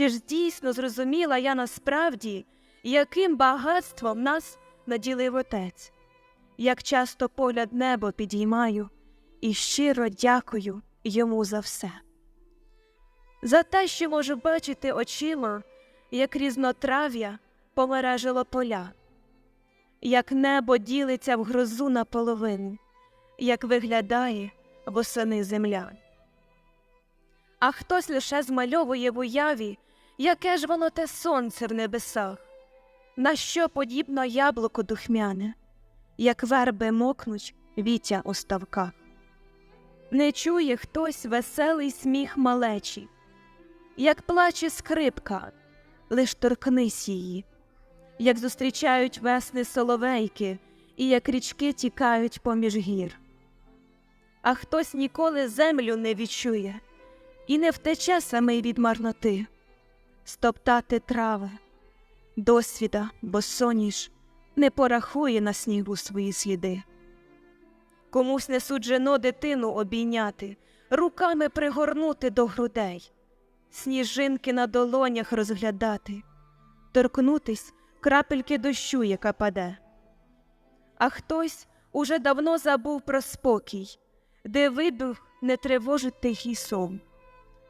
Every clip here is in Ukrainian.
Чи ж дійсно зрозуміла я насправді, яким багатством нас наділив отець, як часто погляд небо підіймаю і щиро дякую йому за все. За те, що можу бачити очима, як різнотрав'я помережило поля, як небо ділиться в грозу наполовину, як виглядає восени земля. А хтось лише змальовує в уяві, яке ж воно те сонце в небесах, на що подібно яблуко духмяне, як верби мокнуть вітя у ставках. Не чує хтось веселий сміх малечі, як плаче скрипка, лиш торкнись її, як зустрічають весни соловейки, і як річки тікають поміж гір. А хтось ніколи землю не відчує і не втече самий від марноти, стоптати трави, досвіда, бо соніш не порахує на снігу свої сліди. Комусь не суджено дитину обійняти, руками пригорнути до грудей, сніжинки на долонях розглядати, торкнутись крапельки дощу, яка паде. А хтось уже давно забув про спокій, де вибух не тривожить тихий сон,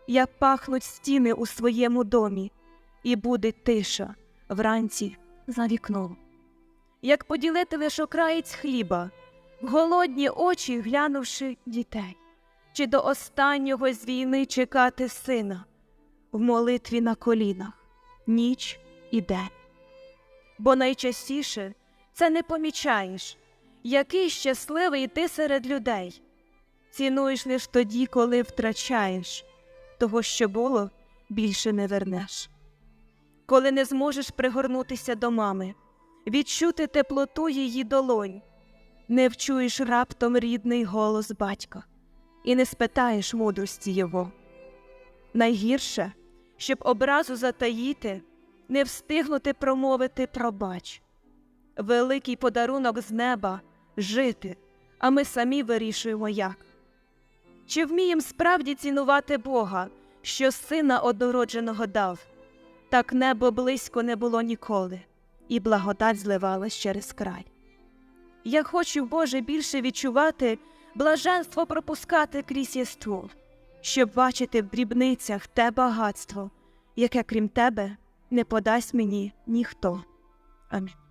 як пахнуть стіни у своєму домі, і буде тиша вранці за вікном. Як поділити лиш окраєць хліба, в голодні очі глянувши дітей, чи до останнього з війни чекати сина в молитві на колінах, ніч і день. Бо найчастіше це не помічаєш, який щасливий ти серед людей, цінуєш лиш тоді, коли втрачаєш, того, що було, більше не вернеш. Коли не зможеш пригорнутися до мами, відчути теплоту її долонь, не вчуєш раптом рідний голос батька і не спитаєш мудрості його. Найгірше, щоб образу затаїти, не встигнути промовити пробач. Великий подарунок з неба жити, а ми самі вирішуємо як. Чи вмієм справді цінувати Бога, що сина однородженого дав? Так небо близько не було ніколи, і благодать зливалась через край. Я хочу, Боже, більше відчувати блаженство пропускати крізь єство, щоб бачити в дрібницях те багатство, яке крім тебе не подасть мені ніхто. Амінь.